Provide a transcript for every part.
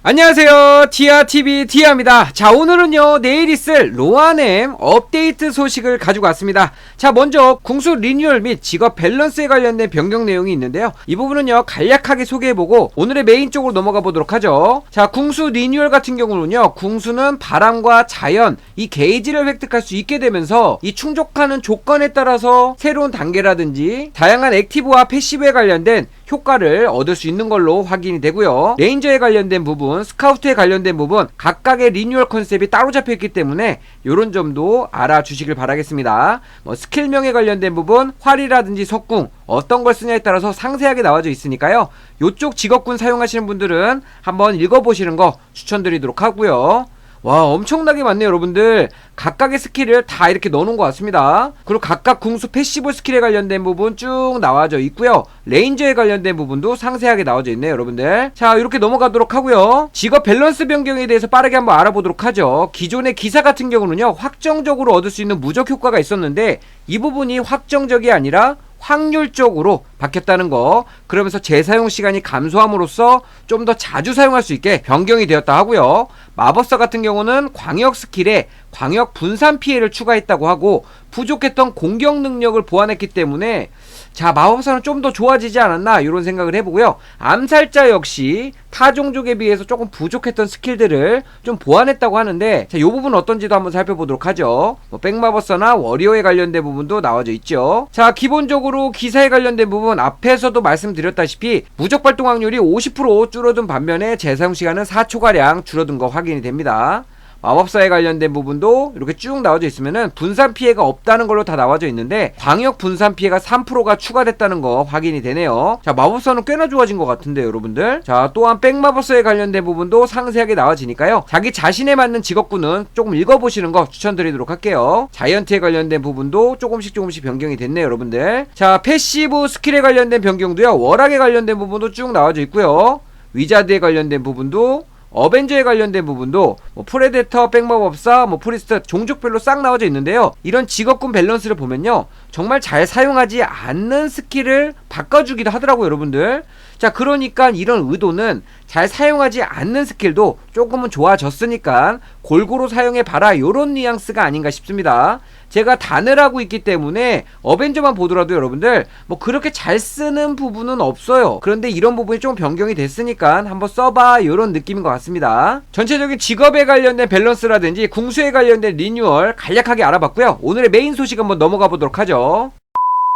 안녕하세요. 디아TV 디아입니다. 자, 오늘은요, 내일 있을 로아넴 업데이트 소식을 가지고 왔습니다. 자, 먼저 궁수 리뉴얼 및 직업 밸런스에 관련된 변경 내용이 있는데요. 이 부분은요, 간략하게 소개해보고 오늘의 메인 쪽으로 넘어가 보도록 하죠. 자, 궁수 리뉴얼 같은 경우는요, 궁수는 바람과 자연, 이 게이지를 획득할 수 있게 되면서 이 충족하는 조건에 따라서 새로운 단계라든지 다양한 액티브와 패시브에 관련된 효과를 얻을 수 있는 걸로 확인이 되고요. 레인저에 관련된 부분, 스카우트에 관련된 부분 각각의 리뉴얼 컨셉이 따로 잡혀 있기 때문에 이런 점도 알아주시길 바라겠습니다. 뭐 스킬명에 관련된 부분, 활이라든지 석궁 어떤 걸 쓰냐에 따라서 상세하게 나와져 있으니까요. 이쪽 직업군 사용하시는 분들은 한번 읽어보시는 거 추천드리도록 하고요. 와 엄청나게 많네요 여러분들. 각각의 스킬을 다 이렇게 넣어놓은 것 같습니다. 그리고 각각 궁수 패시브 스킬에 관련된 부분 쭉 나와져 있고요. 레인저에 관련된 부분도 상세하게 나와져 있네요 여러분들. 자 이렇게 넘어가도록 하고요. 직업 밸런스 변경에 대해서 빠르게 한번 알아보도록 하죠. 기존의 기사 같은 경우는요 확정적으로 얻을 수 있는 무적 효과가 있었는데 이 부분이 확정적이 아니라 확률적으로 바뀌었다는 거. 그러면서 재사용 시간이 감소함으로써 좀 더 자주 사용할 수 있게 변경이 되었다 하고요. 마법사 같은 경우는 광역 스킬에 광역 분산 피해를 추가했다고 하고 부족했던 공격 능력을 보완했기 때문에 자 마법사는 좀 더 좋아지지 않았나 이런 생각을 해보고요. 암살자 역시 타 종족에 비해서 조금 부족했던 스킬들을 좀 보완했다고 하는데 자 이 부분 어떤지도 한번 살펴보도록 하죠. 뭐 백마법사나 워리어에 관련된 부분도 나와져 있죠. 자 기본적으로 기사에 관련된 부분 앞에서도 말씀드렸다시피 무적 발동 확률이 50% 줄어든 반면에 재사용 시간은 4초가량 줄어든 거 확인이 됩니다 마법사에 관련된 부분도 이렇게 쭉 나와져 있으면은 분산 피해가 없다는 걸로 다 나와져 있는데 광역 분산 피해가 3%가 추가됐다는 거 확인이 되네요. 자 마법사는 꽤나 좋아진 것 같은데 여러분들. 자 또한 백마법사에 관련된 부분도 상세하게 나와지니까요. 자기 자신에 맞는 직업군은 조금 읽어보시는 거 추천드리도록 할게요. 자이언트에 관련된 부분도 조금씩 조금씩 변경이 됐네요 여러분들. 자 패시브 스킬에 관련된 변경도요. 월학에 관련된 부분도 쭉 나와져 있고요. 위자드에 관련된 부분도 어벤져에 관련된 부분도 뭐 프레데터, 백마법사, 뭐 프리스트 종족별로 싹 나와져 있는데요. 이런 직업군 밸런스를 보면요. 정말 잘 사용하지 않는 스킬을 바꿔주기도 하더라고요, 여러분들. 자, 그러니까 이런 의도는 잘 사용하지 않는 스킬도 조금은 좋아졌으니까 골고루 사용해 봐라. 요런 뉘앙스가 아닌가 싶습니다. 제가 단을 하고 있기 때문에 어벤져만 보더라도 여러분들 뭐 그렇게 잘 쓰는 부분은 없어요. 그런데 이런 부분이 좀 변경이 됐으니까 한번 써봐 이런 느낌인 것 같습니다. 전체적인 직업에 관련된 밸런스라든지 궁수에 관련된 리뉴얼 간략하게 알아봤고요. 오늘의 메인 소식 한번 넘어가 보도록 하죠.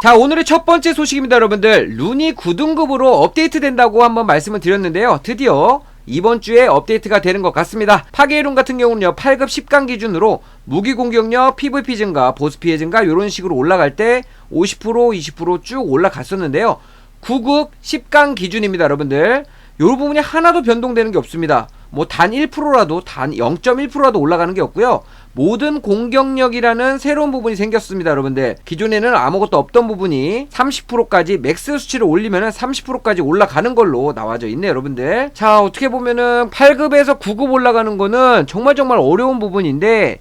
자 오늘의 첫 번째 소식입니다 여러분들 룬이 9등급으로 업데이트 된다고 한번 말씀을 드렸는데요 드디어 이번 주에 업데이트가 되는 것 같습니다. 파괴룬 같은 경우는요, 8급 10강 기준으로 무기 공격력, PVP 증가, 보스 피해 증가, 이런 식으로 올라갈 때 50%, 20%쭉 올라갔었는데요. 9급 10강 기준입니다, 여러분들. 요 부분이 하나도 변동되는 게 없습니다. 뭐 단 1%라도 단 0.1%라도 올라가는 게 없고요. 모든 공격력이라는 새로운 부분이 생겼습니다, 여러분들. 기존에는 아무것도 없던 부분이 30%까지 맥스 수치를 올리면은 30%까지 올라가는 걸로 나와져 있네요, 여러분들. 자, 어떻게 보면은 8급에서 9급 올라가는 거는 정말 정말 어려운 부분인데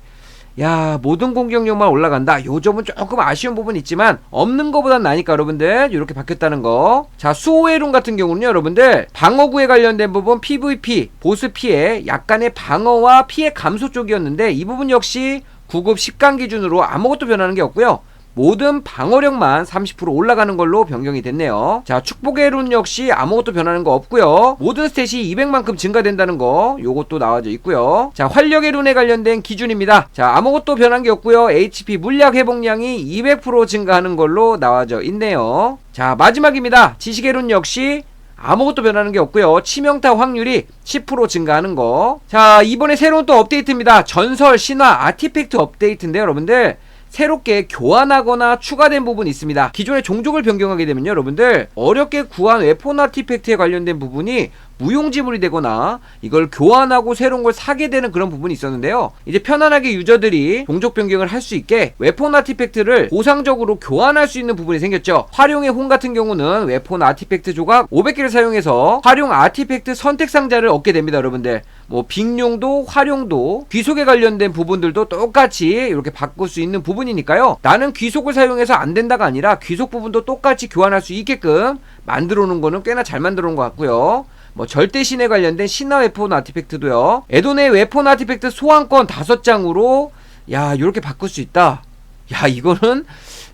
야 모든 공격력만 올라간다. 요 점은 조금 아쉬운 부분이 있지만 없는 것보단 나니까 여러분들 이렇게 바뀌었다는 거자 수호의룬 같은 경우는 여러분들 방어구에 관련된 부분 PVP 보스 피해 약간의 방어와 피해 감소 쪽이었는데 이 부분 역시 9급 10강 기준으로 아무것도 변하는 게 없고요 모든 방어력만 30% 올라가는 걸로 변경이 됐네요. 자, 축복의 룬 역시 아무것도 변하는 거 없고요. 모든 스탯이 200만큼 증가된다는 거 요것도 나와져 있고요. 자, 활력의 룬에 관련된 기준입니다. 자, 아무것도 변한 게 없고요. HP 물약 회복량이 200% 증가하는 걸로 나와져 있네요. 자, 마지막입니다. 지식의 룬 역시 아무것도 변하는 게 없고요. 치명타 확률이 10% 증가하는 거. 자, 이번에 새로운 또 업데이트입니다. 전설, 신화, 아티팩트 업데이트인데 여러분들 새롭게 교환하거나 추가된 부분이 있습니다. 기존의 종족을 변경하게 되면요, 여러분들 어렵게 구한 웨폰 아티팩트에 관련된 부분이 무용지물이 되거나 이걸 교환하고 새로운 걸 사게 되는 그런 부분이 있었는데요. 이제 편안하게 유저들이 종족 변경을 할 수 있게 웨폰 아티팩트를 보상적으로 교환할 수 있는 부분이 생겼죠. 활용의 혼 같은 경우는 웨폰 아티팩트 조각 500개를 사용해서 활용 아티팩트 선택 상자를 얻게 됩니다, 여러분들. 뭐 빅용도 활용도 귀속에 관련된 부분들도 똑같이 이렇게 바꿀 수 있는 부분이니까요. 나는 귀속을 사용해서 안 된다가 아니라 귀속 부분도 똑같이 교환할 수 있게끔 만들어 놓은 거는 꽤나 잘 만들어 놓은 것 같고요. 뭐 절대 신에 관련된 신화 웨폰 아티팩트도요. 에돈의 웨폰 아티팩트 소환권 5장으로 야, 요렇게 바꿀 수 있다. 야, 이거는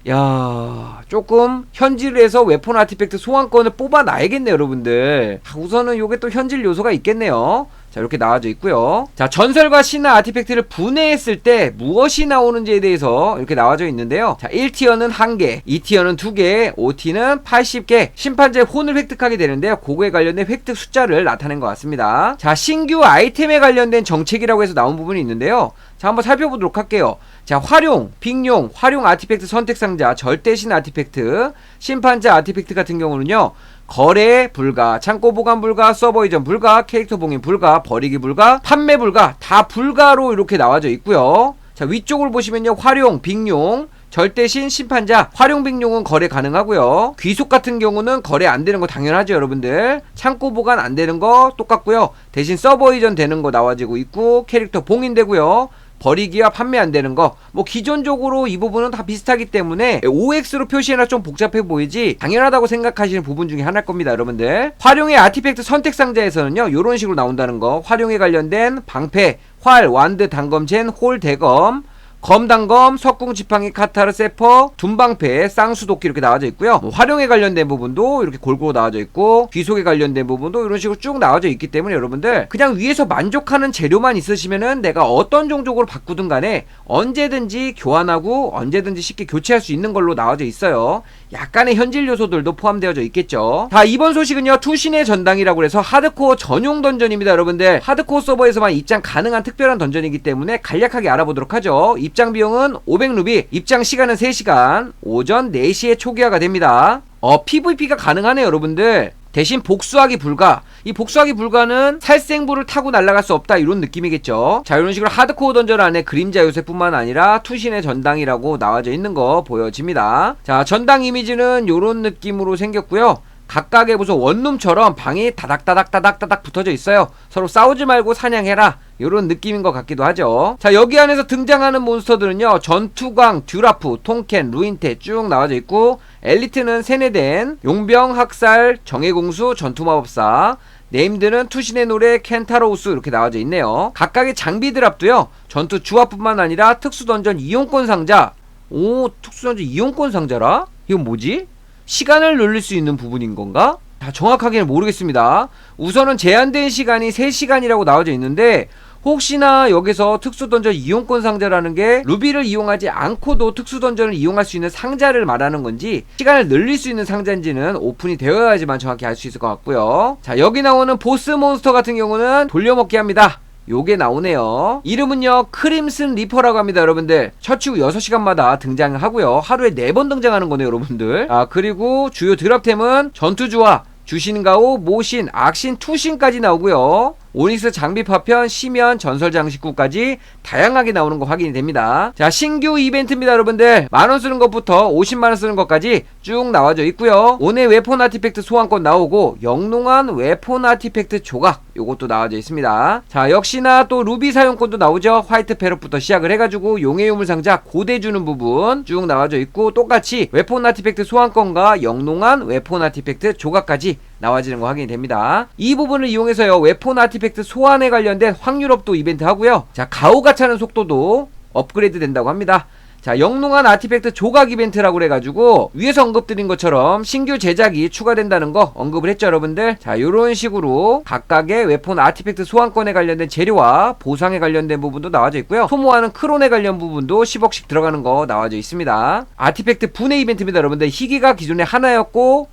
야, 조금 현질에서 웨폰 아티팩트 소환권을 뽑아놔야겠네요, 여러분들. 아, 우선은 요게 또 현질 요소가 있겠네요. 자, 이렇게 나와져 있고요. 자, 전설과 신화 아티팩트를 분해했을 때 무엇이 나오는지에 대해서 이렇게 나와져 있는데요. 자, 1티어는 1개, 2티어는 2개, 5티는 80개, 심판제 혼을 획득하게 되는데요. 그거에 관련된 획득 숫자를 나타낸 것 같습니다. 자, 신규 아이템에 관련된 정책이라고 해서 나온 부분이 있는데요. 자, 한번 살펴보도록 할게요. 자, 활용, 빅용, 활용 아티팩트 선택 상자, 절대신 아티팩트, 심판자 아티팩트 같은 경우는요. 거래 불가, 창고 보관 불가, 서버 이전 불가, 캐릭터 봉인 불가, 버리기 불가, 판매 불가 다 불가로 이렇게 나와져 있고요. 자, 위쪽을 보시면요. 활용, 빅용, 절대신 심판자, 활용 빅용은 거래 가능하고요. 귀속 같은 경우는 거래 안 되는 거 당연하죠, 여러분들. 창고 보관 안 되는 거 똑같고요. 대신 서버 이전 되는 거 나와지고 있고 캐릭터 봉인되고요. 버리기와 판매 안 되는 거, 뭐 기존적으로 이 부분은 다 비슷하기 때문에 OX로 표시해나 좀 복잡해 보이지 당연하다고 생각하시는 부분 중에 하나일 겁니다, 여러분들. 활용의 아티팩트 선택 상자에서는요, 이런 식으로 나온다는 거, 활용에 관련된 방패, 활, 완드, 단검 젠, 홀, 대검, 검단검, 석궁, 지팡이, 카타르, 세퍼, 둔방패, 쌍수도끼 이렇게 나와져 있고요. 뭐 활용에 관련된 부분도 이렇게 골고루 나와져 있고 귀속에 관련된 부분도 이런 식으로 쭉 나와져 있기 때문에 여러분들 그냥 위에서 만족하는 재료만 있으시면은 내가 어떤 종족으로 바꾸든 간에 언제든지 교환하고 언제든지 쉽게 교체할 수 있는 걸로 나와져 있어요. 약간의 현질 요소들도 포함되어져 있겠죠. 자, 이번 소식은요. 투신의 전당이라고 해서 하드코어 전용 던전입니다, 여러분들. 하드코어 서버에서만 입장 가능한 특별한 던전이기 때문에 간략하게 알아보도록 하죠. 입장 비용은 500루비, 입장 시간은 3시간, 오전 4시에 초기화가 됩니다. 어, PVP가 가능하네요, 여러분들. 대신 복수하기 불가. 이 복수하기 불가는 살생부를 타고 날아갈 수 없다 이런 느낌이겠죠. 자 이런 식으로 하드코어 던전 안에 그림자 요새뿐만 아니라 투신의 전당이라고 나와져 있는 거 보여집니다. 자 전당 이미지는 이런 느낌으로 생겼고요. 각각의 무슨 원룸처럼 방이 다닥다닥다닥다닥 붙어져 있어요. 서로 싸우지 말고 사냥해라. 이런 느낌인 것 같기도 하죠. 자, 여기 안에서 등장하는 몬스터들은요, 전투광, 듀라프, 통켄, 루인테 쭉 나와져 있고, 엘리트는 세네덴, 용병, 학살, 정예공수, 전투마법사, 네임드는 투신의 노래, 켄타로우스 이렇게 나와져 있네요. 각각의 장비 드랍도요, 전투 주화뿐만 아니라 특수 던전 이용권 상자, 오, 특수 던전 이용권 상자라? 이건 뭐지? 시간을 늘릴 수 있는 부분인 건가? 다 정확하게는 모르겠습니다. 우선은 제한된 시간이 3시간이라고 나와져 있는데 혹시나 여기서 특수던전 이용권 상자라는 게 루비를 이용하지 않고도 특수던전을 이용할 수 있는 상자를 말하는 건지 시간을 늘릴 수 있는 상자인지는 오픈이 되어야지만 정확히 알 수 있을 것 같고요. 자 여기 나오는 보스 몬스터 같은 경우는 돌려먹기 합니다. 요게 나오네요. 이름은요, 크림슨 리퍼라고 합니다, 여러분들. 처치 후 6시간마다 등장하고요. 하루에 4번 등장하는 거네요, 여러분들. 아, 그리고 주요 드랍템은 전투주와 주신가오, 모신, 악신, 투신까지 나오고요. 오닉스 장비 파편, 시면, 전설 장식구까지 다양하게 나오는 거 확인이 됩니다. 자, 신규 이벤트입니다, 여러분들. 만 원 쓰는 것부터 50만 원 쓰는 것까지 쭉 나와져 있고요. 오늘 웨폰 아티팩트 소환권 나오고, 영롱한 웨폰 아티팩트 조각, 요것도 나와져 있습니다. 자, 역시나 또 루비 사용권도 나오죠. 화이트 페럿부터 시작을 해가지고, 용의 유물 상자 고대 주는 부분 쭉 나와져 있고, 똑같이 웨폰 아티팩트 소환권과 영롱한 웨폰 아티팩트 조각까지 나와지는 거 확인이 됩니다. 이 부분을 이용해서요, 웨폰 아티팩트 소환에 관련된 확률업도 이벤트 하고요. 자, 가오가 차는 속도도 업그레이드 된다고 합니다. 자, 영롱한 아티팩트 조각 이벤트라고 그래가지고 위에서 언급드린 것처럼 신규 제작이 추가된다는 거 언급을 했죠, 여러분들. 자, 요런 식으로 각각의 웨폰 아티팩트 소환권에 관련된 재료와 보상에 관련된 부분도 나와져 있고요. 소모하는 크론에 관련 부분도 10억씩 들어가는 거 나와져 있습니다. 아티팩트 분해 이벤트입니다, 여러분들. 희귀가 기존에 하나였고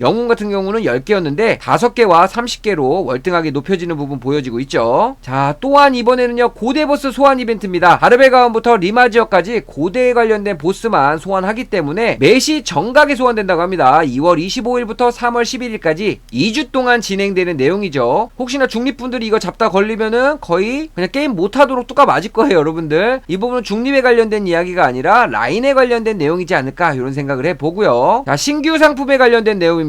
영웅 같은 경우는 10개였는데 5개와 30개로 월등하게 높여지는 부분 보여지고 있죠. 자, 또한 이번에는요, 고대 보스 소환 이벤트입니다. 바르베 가운부터 리마 지역까지 고대에 관련된 보스만 소환하기 때문에 매시 정각에 소환된다고 합니다. 2월 25일부터 3월 11일까지 2주 동안 진행되는 내용이죠. 혹시나 중립분들이 이거 잡다 걸리면은 거의 그냥 게임 못하도록 뚜까 맞을 거예요, 여러분들. 이 부분은 중립에 관련된 이야기가 아니라 라인에 관련된 내용이지 않을까 이런 생각을 해보고요. 자, 신규 상품에 관련된 내용 입니다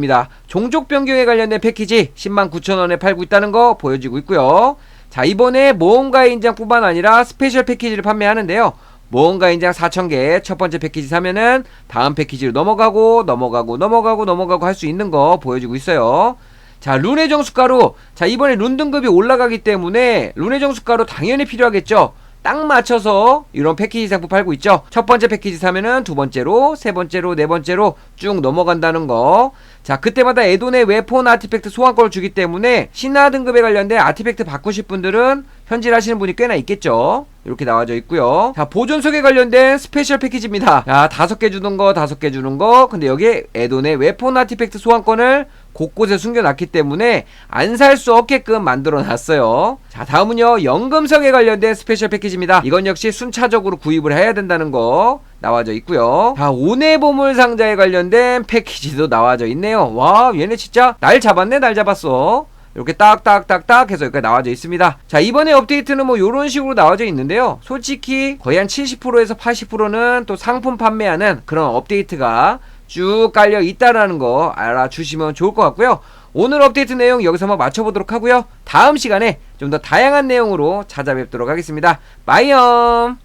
종족 변경에 관련된 패키지 10만 9천 원에 팔고 있다는 거 보여지고 있고요. 자, 이번에 모험가의 인장뿐만 아니라 스페셜 패키지를 판매하는데요. 모험가 인장 4,000개 첫 번째 패키지 사면은 다음 패키지로 넘어가고 넘어가고 넘어가고 넘어가고 할 수 있는 거 보여주고 있어요. 자, 룬의 정수가로 자, 이번에 룬 등급이 올라가기 때문에 룬의 정수가로 당연히 필요하겠죠. 딱 맞춰서 이런 패키지 상품 팔고 있죠. 첫 번째 패키지 사면은 두 번째로, 세 번째로, 네 번째로 쭉 넘어간다는 거. 자, 그때마다 에돈의 웨폰 아티팩트 소환권을 주기 때문에 신화 등급에 관련된 아티팩트 바꾸실 분들은 현질하시는 분이 꽤나 있겠죠. 이렇게 나와져 있고요. 자, 보존석에 관련된 스페셜 패키지입니다. 자, 다섯 개 주는 거, 다섯 개 주는 거. 근데 여기에 에돈의 웨폰 아티팩트 소환권을 곳곳에 숨겨놨기 때문에 안 살 수 없게끔 만들어 놨어요. 자, 다음은요, 연금석에 관련된 스페셜 패키지입니다. 이건 역시 순차적으로 구입을 해야 된다는 거 나와져 있고요. 자, 온해 보물 상자에 관련된 패키지도 나와져 있네요. 와, 얘네 진짜 날 잡았네, 날 잡았어. 이렇게 딱딱딱딱 해서 여기까지 나와져 있습니다. 자, 이번에 업데이트는 뭐 이런 식으로 나와져 있는데요. 솔직히 거의 한 70%에서 80%는 또 상품 판매하는 그런 업데이트가 쭉 깔려 있다라는 거 알아주시면 좋을 것 같고요. 오늘 업데이트 내용 여기서 한번 맞춰보도록 하고요. 다음 시간에 좀 더 다양한 내용으로 찾아뵙도록 하겠습니다. 빠이염!